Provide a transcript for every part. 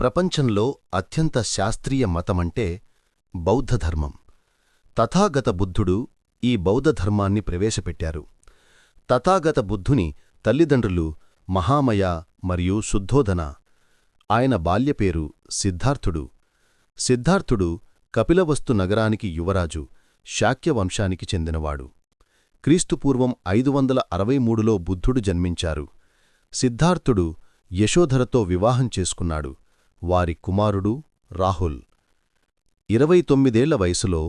ప్రపంచంలో అత్యంత శాస్త్రీయ మతమంటే బౌద్ధధర్మం. తథాగత బుద్ధుడు ఈ బౌద్ధధర్మాన్ని ప్రవేశపెట్టారు. తథాగత బుద్ధుని తల్లిదండ్రులు మహామయ మరియు శుద్ధోధన. ఆయన బాల్యపేరు సిద్ధార్థుడు. సిద్ధార్థుడు కపిలవస్తు నగరానికి యువరాజు శాక్యవంశానికి చెందినవాడు. క్రీస్తుపూర్వం ఐదు వందల అరవై మూడులో బుద్ధుడు జన్మించారు. సిద్ధార్థుడు యశోధరతో వివాహం చేసుకున్నాడు. వారి కుమారుడు రాహుల్. ఇరవై తొమ్మిదేళ్ళ వయసులో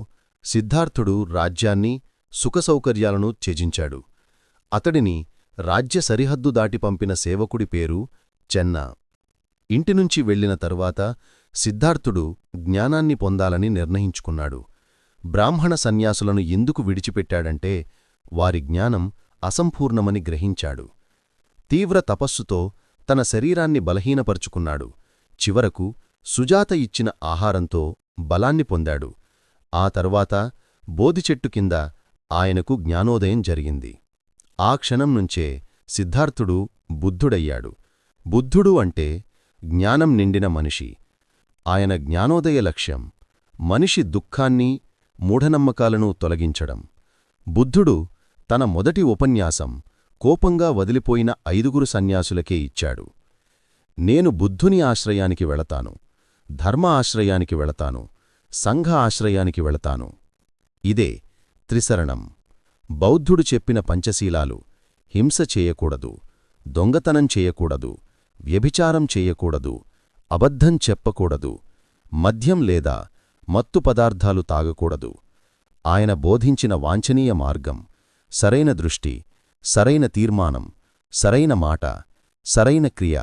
సిద్ధార్థుడు రాజ్యాన్ని సుఖసౌకర్యాలను త్యజించాడు. అతడిని రాజ్య సరిహద్దు దాటి పంపిన సేవకుడి పేరు చెన్న. ఇంటినుంచి వెళ్ళిన తరువాత సిద్ధార్థుడు జ్ఞానాన్ని పొందాలని నిర్ణయించుకున్నాడు. బ్రాహ్మణ సన్యాసులను ఎందుకు విడిచిపెట్టాడంటే వారి జ్ఞానం అసంపూర్ణమని గ్రహించాడు. తీవ్ర తపస్సుతో తన శరీరాన్ని బలహీనపరుచుకున్నాడు. చివరకు సుజాత ఇచ్చిన ఆహారంతో బలాన్ని పొందాడు. ఆ తరువాత బోధిచెట్టు కింద ఆయనకు జ్ఞానోదయం జరిగింది. ఆ క్షణం నుంచే సిద్ధార్థుడు బుద్ధుడయ్యాడు. బుద్ధుడు అంటే జ్ఞానం నిండిన మనిషి. ఆయన జ్ఞానోదయ లక్ష్యం మనిషి దుఃఖాన్ని మూఢనమ్మకాలను తొలగించడం. బుద్ధుడు తన మొదటి ఉపన్యాసం కోపంగా వదిలిపోయిన ఐదుగురు సన్యాసులకే ఇచ్చాడు. నేను బుద్ధుని ఆశ్రయానికి వెళతాను ధర్మ ఆశ్రయానికి వెళతాను సంఘ ఆశ్రయానికి వెళతాను. ఇదే త్రిసరణం బౌద్ధుడు చెప్పిన పంచశీలాలు హింస చేయకూడదు దొంగతనం చేయకూడదు వ్యభిచారం చేయకూడదు అబద్ధం చెప్పకూడదు మద్యం లేదా మత్తు పదార్థాలు తాగకూడదు. ఆయన బోధించిన వాంఛనీయ మార్గం సరైన దృష్టి సరైన తీర్మానం సరైన మాట సరైన క్రియ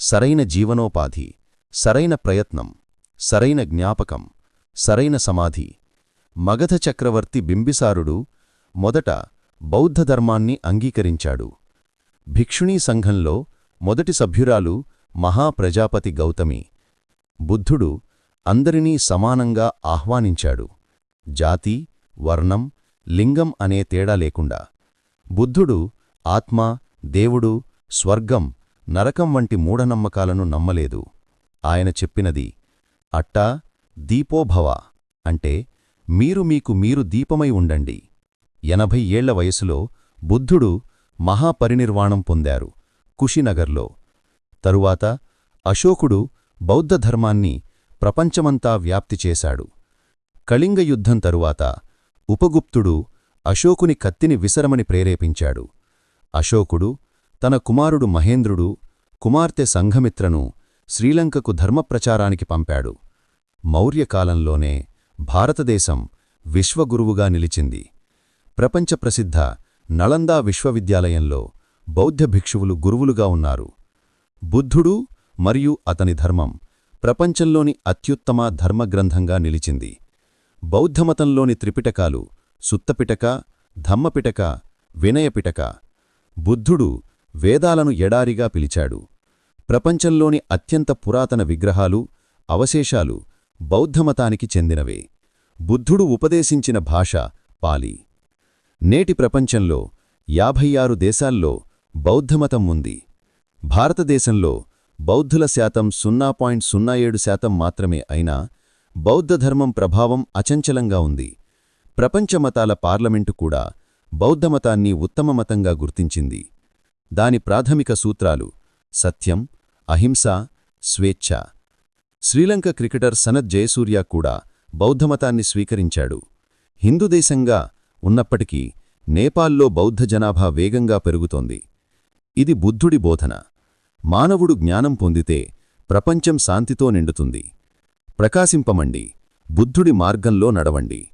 సరైన జీవనోపాధి సరైన ప్రయత్నం సరైన జ్ఞాపకం సరైన సమాధి. మగధ చక్రవర్తి బింబిసారుడు మొదట బౌద్ధధర్మాన్ని అంగీకరించాడు. భిక్షుణీ సంఘంలో మొదటి సభ్యురాలు మహాప్రజాపతి గౌతమి. బుద్ధుడు అందరినీ సమానంగా ఆహ్వానించాడు. జాతి వర్ణం లింగం అనే తేడా లేకుండా. బుద్ధుడు ఆత్మ దేవుడు స్వర్గం నరకం వంటి మూఢనమ్మకాలను నమ్మలేదు. ఆయన చెప్పినది అట్టా దీపోభవ అంటే మీరు మీకు మీరు దీపమై ఉండండి. ఎనభై ఏళ్ళ వయసులో బుద్ధుడు మహాపరినిర్వాణం పొందారు కుషినగర్లో. తరువాత అశోకుడు బౌద్ధధర్మాన్ని ప్రపంచమంతా వ్యాప్తి చేశాడు. కళింగ యుద్ధం తరువాత ఉపగుప్తుడు అశోకుని కత్తిని విసరమని ప్రేరేపించాడు. అశోకుడు తన కుమారుడు మహేంద్రుడు కుమార్తె సంఘమిత్రను శ్రీలంకకు ధర్మప్రచారానికి పంపాడు. మౌర్యకాలంలోనే భారతదేశం విశ్వగురువుగా నిలిచింది. ప్రపంచప్రసిద్ధ నళందా విశ్వవిద్యాలయంలో బౌద్ధ భిక్షువులు గురువులుగా ఉన్నారు. బుద్ధుడు మరియు అతని ధర్మం ప్రపంచంలోని అత్యుత్తమ ధర్మగ్రంథంగా నిలిచింది. బౌద్ధమతంలోని త్రిపిటకాలు సుత్తపిటక ధమ్మపిటక వినయపిటక. బుద్ధుడు వేదాలను ఎడారిగా పిలిచాడు. ప్రపంచంలోని అత్యంత పురాతన విగ్రహాలు అవశేషాలు బౌద్ధమతానికి చెందినవే. బుద్ధుడు ఉపదేశించిన భాష పాలి. నేటి ప్రపంచంలో యాభై ఆరు దేశాల్లో బౌద్ధమతం ఉంది. భారతదేశంలో బౌద్ధుల శాతం సున్నా పాయింట్ సున్నా ఏడు శాతం మాత్రమే అయినా బౌద్ధధర్మం ప్రభావం అచంచలంగా ఉంది. ప్రపంచమతాల పార్లమెంటు కూడా బౌద్ధమతాన్ని ఉత్తమ మతంగా గుర్తించింది. దాని ప్రాథమిక సూత్రాలు సత్యం అహింస స్వేచ్ఛ. శ్రీలంక క్రికెటర్ సనత్ జయసూర్య కూడా బౌద్ధమతాన్ని స్వీకరించాడు. హిందూదేశంగా ఉన్నప్పటికీ నేపాల్లో బౌద్ధ జనాభా వేగంగా పెరుగుతోంది. ఇది బుద్ధుడి బోధన. మానవుడు జ్ఞానం పొందితే ప్రపంచం శాంతితో నిండుతుంది. ప్రకాశింపమండి. బుద్ధుడి మార్గంలో నడవండి.